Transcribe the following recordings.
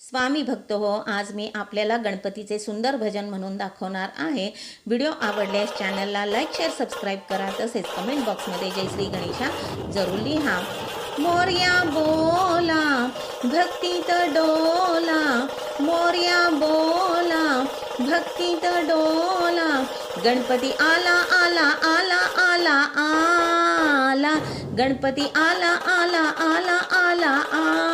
स्वामी भक्त हो आज मी आपल्याला गणपतीचे सुंदर भजन म्हणून दाखवणार आहे. व्हिडिओ आवडल्यास चॅनलला लाईक शेअर सबस्क्राईब करा. तसेच कमेंट बॉक्समध्ये जय श्री गणेशा जरूर लिहा. मोर्या बोला भक्तीत डोला. मोर्या बोला भक्तीत डोला. गणपती आला आला आला आला आला. गणपती आला आला आला आला आला.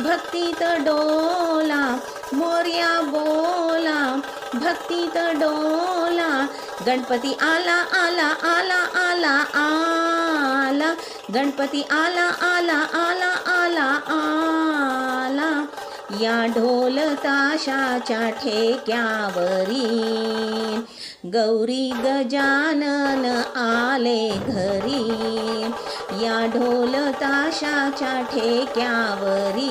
भक्तीत डोला मोर्या बोला. भक्तीत डोला गणपती आला आला आला आला आला. गणपती आला आला आला आला आला. या ढोल ताशाच्या ठेक्यावरी गौरी गजानन आले घरी. या ढोल ताशाच्या ठेक्यावरी.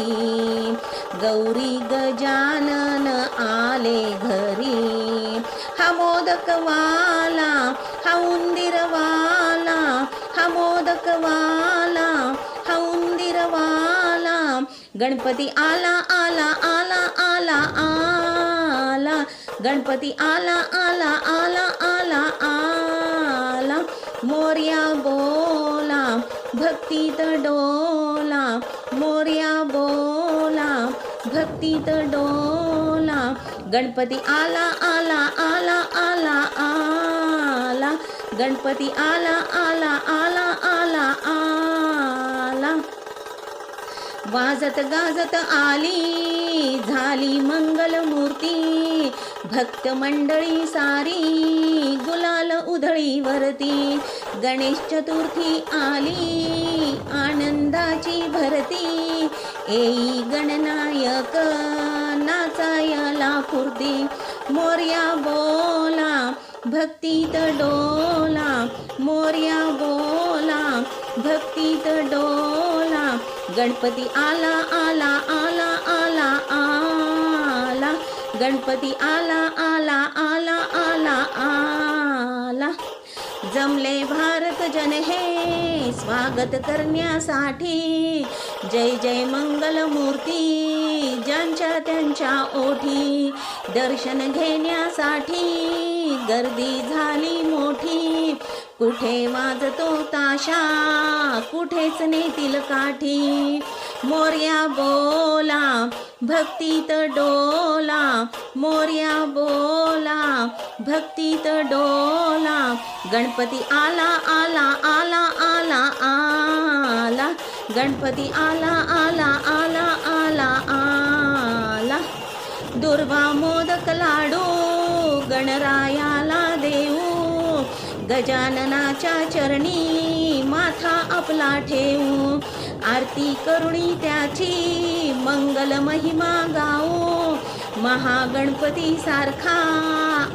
गौरी गजानन आले घरी. हा मोदकवाला हा उंदिरवाला हा मोदकवाला हा उंदिरवाला. गणपती आला आला आला आला आला. गणपती आला आला आला आला आला. मोर्या बोला भक्तीत डोला मोर्या बोला. भक्तीत डोला गणपती आला आला आला आला आला. गणपती आला आला आला आला आला. वाजत गाजत आली झाली मंगलमूर्ती. भक्त मंडळी सारी गुलाल उधळीवरती गणेश चतुर्थी आली आनंदाची भरती. एई गणनायक नाचायला फुर्ती मोर्या बोला भक्तीत डोला मोर्या बोला भक्तीत डोला. गणपती आला आला आला आला आला. गणपती आला आला आला आला आला. जमले भारत जन हे स्वागत करण्यासाठी. जय जय मंगलमूर्ती ज्यांच्या त्यांच्या ओठी. दर्शन घेण्यासाठी गर्दी झाली मोठी. कुठे वाजतो ताशा कुठेच नेतील काठी. मोर्या बोला भक्तीत डोला. मोर्या बोला भक्तीत डोला. गणपती आला आला आला आला आला. गणपती आला आला आला आला आला. दुर्वा मोदक लाडू गणरायाला देऊ. गजाननाच्या चरणी माथा आपला ठेवू आरती करुणी त्याची मंगल महिमा गाओ महागणपती सारखा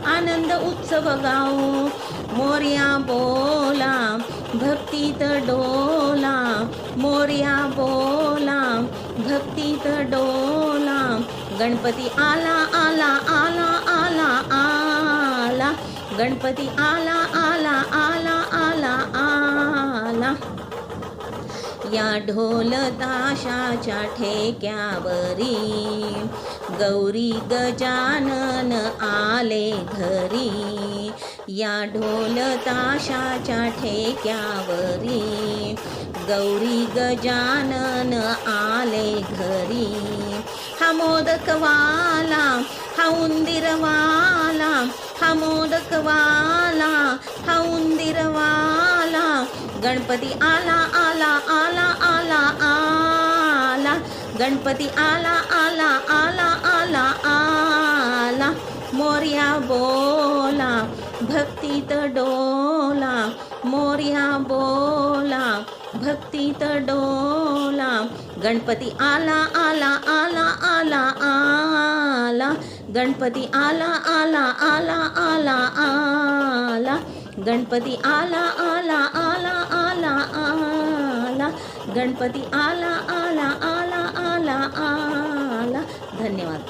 आनंद उत्सव गाओ मोर्या बोला भक्तीत डोला मोर्या बोला भक्तीत डोला. गणपती आला आला आला आला आला. गणपती आला आला आला आला आला. या ढोल ताशाच्या ठेक्यावरी. गौरी गजानन आले घरी. या ढोल ताशाच्या ठेक्यावरी. गौरी गजानन आले घरी. हा मोदकवाला हा उंदिरवाला हा मोदकवाला हा उंदिरवाला. गणपती आला आला आला आला आला गणपती आला आला आला आला आला मोर्या बोला भक्तीत डोला मोर्या बोला भक्तीत डोला गणपती आला आला आला आला आला गणपती आला आला आला आला आला गणपती आला आला आला आला गणपती आला आला आला आला आला. धन्यवाद.